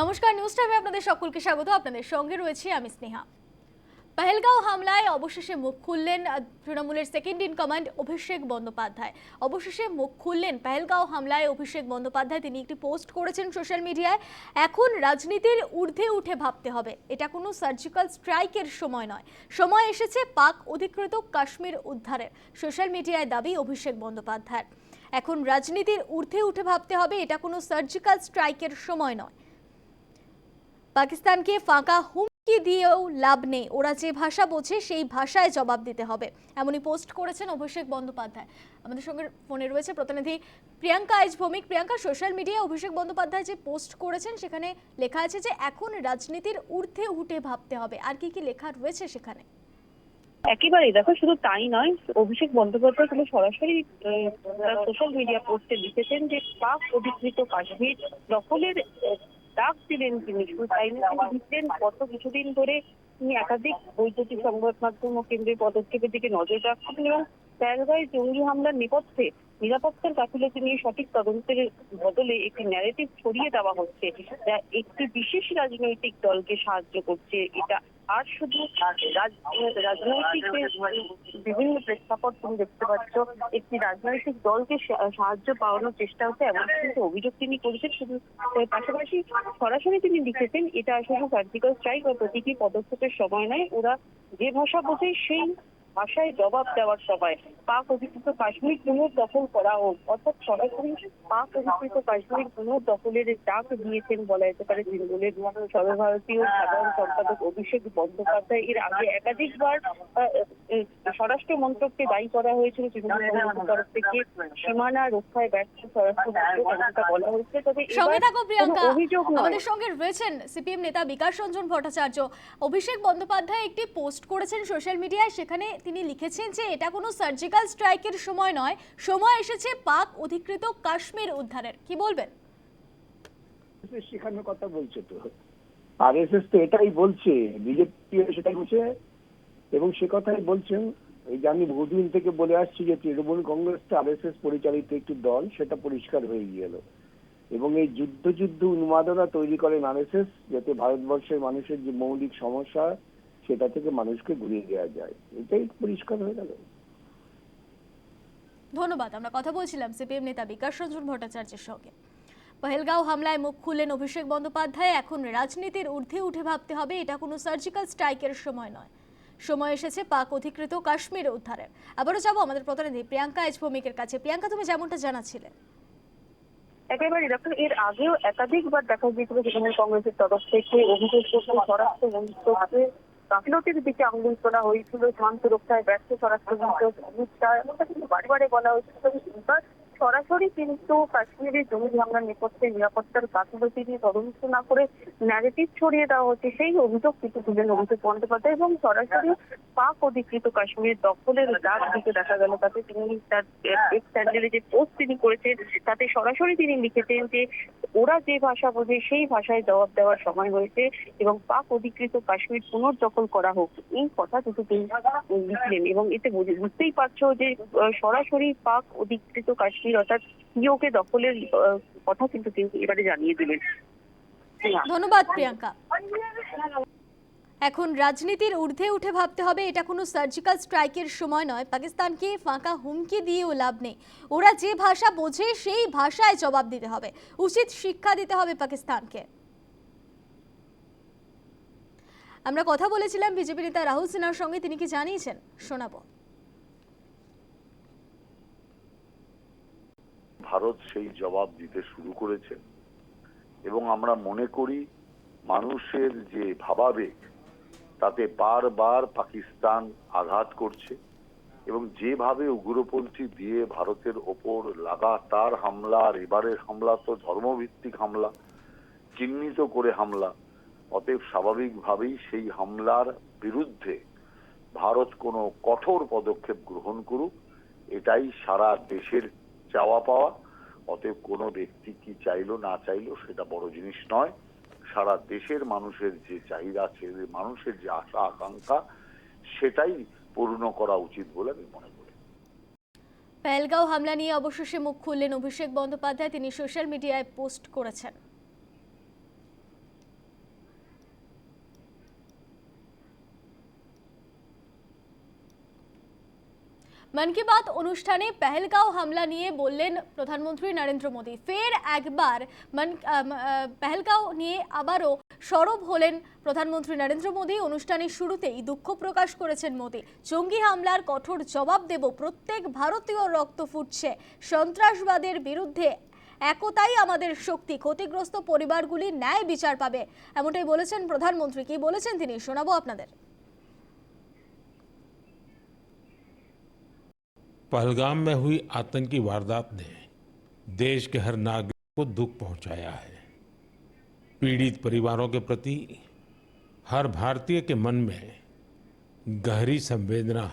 নমস্কার নিউজ টাইমে আপনাদের সকলকে স্বাগত। আপনাদের সঙ্গে রয়েছে আমি স্নেহা। পেহেলগাঁও হামলায় অবশেষে মুখ খুললেন তৃণমূলের second in command Abhishek Bandyopadhyay. অবশেষে মুখ খুললেন পেহেলগাঁও হামলায় অভিষেক বন্দ্যোপাধ্যায়। তিনি একটি পোস্ট করেছেন সোশ্যাল মিডিয়ায় এখন রাজনীতির ঊর্ধ্বে উঠে ভাবতে হবে। এটা কোনো সার্জিক্যাল স্ট্রাইকের সময় নয়। সময় এসেছে পাক অধিকৃত কাশ্মীর উদ্ধারের। সোশ্যাল মিডিয়ায় দাবি অভিষেক বন্দ্যোপাধ্যায় এখন রাজনীতির ঊর্ধ্বে উঠে ভাবতে হবে, এটা কোনো সার্জিক্যাল স্ট্রাইকের সময় নয়। পাকিস্তানকে ফাঁকা হুমকি দিয়েও লাভ নেই। ওরা যে ভাষা বোঝে, সেই ভাষায় জবাব দিতে হবে। এমনই পোস্ট করেছেন অভিষেক বন্দ্যোপাধ্যায়। আমাদের সঙ্গে ফোনে রয়েছে প্রতিনিধি প্রিয়াঙ্কা আইজ ভৌমিক প্রিয়াঙ্কা, সোশ্যাল মিডিয়ায় অভিষেক বন্দ্যোপাধ্যায় যে পোস্ট করেছেন, সেখানে লেখা আছে যে এখন রাজনীতির ঊর্ধ্বে উঠে ভাবতে হবে। আর কি কি লেখা রয়েছে সেখানে? একেবারেই। দেখো, শুধু তাই নয়, অভিষেক বন্দ্যোপাধ্যায় সরাসরি সোশ্যাল মিডিয়া পোস্টে লিখেছেন যে পাক অধিকৃত কাশ্মীর দখলের ডাক দিলেন তিনি। শুধু তাই না তিনি লিখলেন গত কিছুদিন ধরে তিনি একাধিক বৈদ্যুতিক সংবাদ মাধ্যম ও কেন্দ্রের পদক্ষেপের দিকে নজর রাখছেন এবং প্যারগাঁয় জঙ্গি হামলার নেপথ্যে নিরাপত্তার গাফিলতি নিয়ে সঠিক তদন্তের বদলে একটি ন্যারেটিভ ছড়িয়ে দেওয়া হচ্ছে যা একটি বিশেষ রাজনৈতিক দলকে সাহায্য করছে। এটা আর শুধু রাজনৈতিক বিভিন্ন প্রেক্ষাপট তুমি দেখতে পাচ্ছ, একটি রাজনৈতিক দলকে সাহায্য পাওয়ানোর চেষ্টা হচ্ছে, এমন কিন্তু অভিযোগ তিনি করেছেন। শুধু পাশাপাশি সরাসরি তিনি লিখেছেন, এটা আসলে সার্জিক্যাল স্ট্রাইক বা প্রতীকী পদক্ষেপের সময় নয়, ওরা যে ভাষা বোঝে সেই ভাষায় জবাব দেওয়ার সময় পাক অধিকৃত কাশ্মীর পুনর্দখল করা হোক অর্থাৎ সরাসরি পাক অধিকৃত কাশ্মীর পুনর্দখলের ডাক দিয়েছেন বলা যেতে পারে তৃণমূলের সর্বভারতীয় সাধারণ সম্পাদক অভিষেক বন্দ্যোপাধ্যায়। এর আগে একাধিকবার স্বরাষ্ট্র মন্ত্রককে দায়ী করা হয়েছিল তৃণমূল কংগ্রেসের তরফ থেকে সীমানা রক্ষায় ব্যর্থ স্বরাষ্ট্র মন্ত্রক বলা হয়েছে। তবে অভিযোগ আমাদের সঙ্গে রয়েছেন সিপিএম নেতা বিকাশ রঞ্জন ভট্টাচার্য। অভিষেক বন্দ্যোপাধ্যায় একটি পোস্ট করেছেন সোশ্যাল মিডিয়ায় সেখানে তিনি লিখেছেন যে এটা কোনো সার্জিক্যাল স্ট্রাইকের সময় নয়। সময় এসেছে পাক অধিকৃত কাশ্মীর উদ্ধারের। কি বলবেন? কথা বলছে তো। আরএসএস তো এটাই বলছে, বিজেপি সেটাই বলছে, এবং সে কথাই বলছেন, এই যে আমি বহুদিন থেকে বলে আসছি যে তৃণমূল কংগ্রেস তো আরএসএস পরিচালিত একটি দল, সেটা পরিষ্কার হয়ে গেল। এবং এই যুদ্ধ যুদ্ধ উন্মাদনা তৈরি করেন আরএসএস, যাতে ভারতবর্ষের মানুষের যে মৌলিক সমস্যা সেটা থেকে মানুষকে ঘুরিয়ে দেওয়া যায়। এটাই পরিষ্কার হয়ে গেল। ধন্যবাদ আমরা কথা বলছিলাম সিপিএম নেতা বিকাশ রঞ্জন ভট্টাচার্যের সঙ্গে। পহেলগাঁও হামলায় মুখ খুললেন অভিষেক বন্দ্যোপাধ্যায় এখন রাজনীতির ঊর্ধ্বে উঠে ভাবতে হবে এটা কোনো সার্জিক্যাল স্ট্রাইকের সময় নয়। সময় এসেছে পাক অধিকৃত কাশ্মীর উদ্ধারের। আবারও যাব আমাদের প্রতিনিধি প্রিয়াঙ্কা এজ ভৌমিকের কাছে। প্রিয়াঙ্কা তুমি যেমনটা জানাচ্ছিলে। একেবারে দেখো এর আগেও একাধিকবার দেখা গিয়েছিল তৃণমূল কংগ্রেসের তরফ থেকে অভিযোগ করতে স্বরাষ্ট্র মন্ত্রককে গাফিলতির দিকে আঙ্গুল তোলা হয়েছিল শান্ত রক্ষায় ব্যর্থ স্বরাষ্ট্রমন্ত্রী অমিত এমনটা কিন্তু বারে বারে বলা হয়েছিল তবে এবার সরাসরি কিন্তু কাশ্মীরের জমি হামলার নেপথ্যে নিরাপত্তার গাফিলতি নিয়ে তদন্ত না করে ন্যারেটিভ ছড়িয়ে দেওয়া হচ্ছে, সেই অভিযোগ কিন্তু তুলেন অভিযোগ বন্দ্যোপাধ্যায় এবং সরাসরি পাক অধিকৃত কাশ্মীর দখলের ডাক দিতে দেখা গেল। তাতে তিনি তার এক্স স্যান্ডেলে যে পোস্ট তিনি করেছেন, তাতে সরাসরি তিনি লিখেছেন যে ওরা যে ভাষা বোঝে, সেই ভাষায় জবাব দেওয়ার সময় হয়েছে এবং পাক অধিকৃত কাশ্মীর পুনর্দখল করা হোক, এই কথা দুটো তিনি লিখলেন এবং এতে বুঝে- বুঝতেই পারছ যে সরাসরি পাক অধিকৃত কাশ্মীর অর্থাৎ পিওকে দখলের কথা কিন্তু তিনি এবারে জানিয়ে দিলেন। ধন্যবাদ, প্রিয়াঙ্কা এখন রাজনীতির ঊর্ধ্বে উঠে ভাবতে হবে, এটা কোনো সার্জিক্যাল স্ট্রাইকের সময় নয়। পাকিস্তানকে ফাঁকা হুমকি দিয়েও লাভ নেই। ওরা যে ভাষা বোঝে, সেই ভাষায় জবাব দিতে হবে। উচিত শিক্ষা দিতে হবে পাকিস্তানকে। আমরা কথা বলেছিলাম বিজেপি নেতা রাহুল সিনহার সঙ্গে, তিনি কি জানিয়েছেন? শোনাবো। ভারত সেই জবাব দিতে শুরু করেছে। এবং আমরা মনে করি, মানুষের যে ভাবাবেগ তাতে বারবার পাকিস্তান আঘাত করছে এবং যেভাবে উগ্রপন্থী দিয়ে ভারতের ওপর লাগাতার হামলা আর এবারের হামলা, তো ধর্মভিত্তিক হামলা, চিহ্নিত করে হামলা, অতএব স্বাভাবিকভাবেই সেই হামলার বিরুদ্ধে ভারত কোনো কঠোর পদক্ষেপ গ্রহণ করুক, এটাই সারা দেশের চাওয়া পাওয়া। অতএব কোনো ব্যক্তি কি চাইলো না চাইলো সেটা বড় জিনিস নয়। সারা দেশের মানুষের যে চাহিদা আছে মানুষের যে আশা, আকাঙ্ক্ষা, সেটাই পূর্ণ করা উচিত বলে আমি মনে করি। পেহেলগাঁও হামলা নিয়ে অবশেষে মুখ খুললেন অভিষেক বন্দ্যোপাধ্যায়। তিনি সোশ্যাল মিডিয়ায় পোস্ট করেছেন। মন কি বাত অনুষ্ঠানে পেহেলগাঁও হামলা নিয়ে বললেন প্রধানমন্ত্রী নরেন্দ্র মোদী। ফের একবার মন পেহেলগাঁও নিয়ে আবারও সরব হলেন প্রধানমন্ত্রী নরেন্দ্র মোদী। অনুষ্ঠানের শুরুতেই দুঃখ প্রকাশ করেছেন মোদী। জঙ্গি হামলার কঠোর জবাব দেব প্রত্যেক ভারতীয়, রক্ত ফুটছে। সন্ত্রাসবাদের বিরুদ্ধে একতাই আমাদের শক্তি। ক্ষতিগ্রস্ত পরিবারগুলি ন্যায় বিচার পাবে। এমনটাই বলেছেন প্রধানমন্ত্রী। কি বলেছেন তিনি? শোনাবো আপনাদের। पहलगाम में हुई आतंकी वारदात ने देश के हर नागरिक को दुख पहुँचाया है। पीड़ित परिवारों के प्रति हर भारतीय के मन में गहरी संवेदना है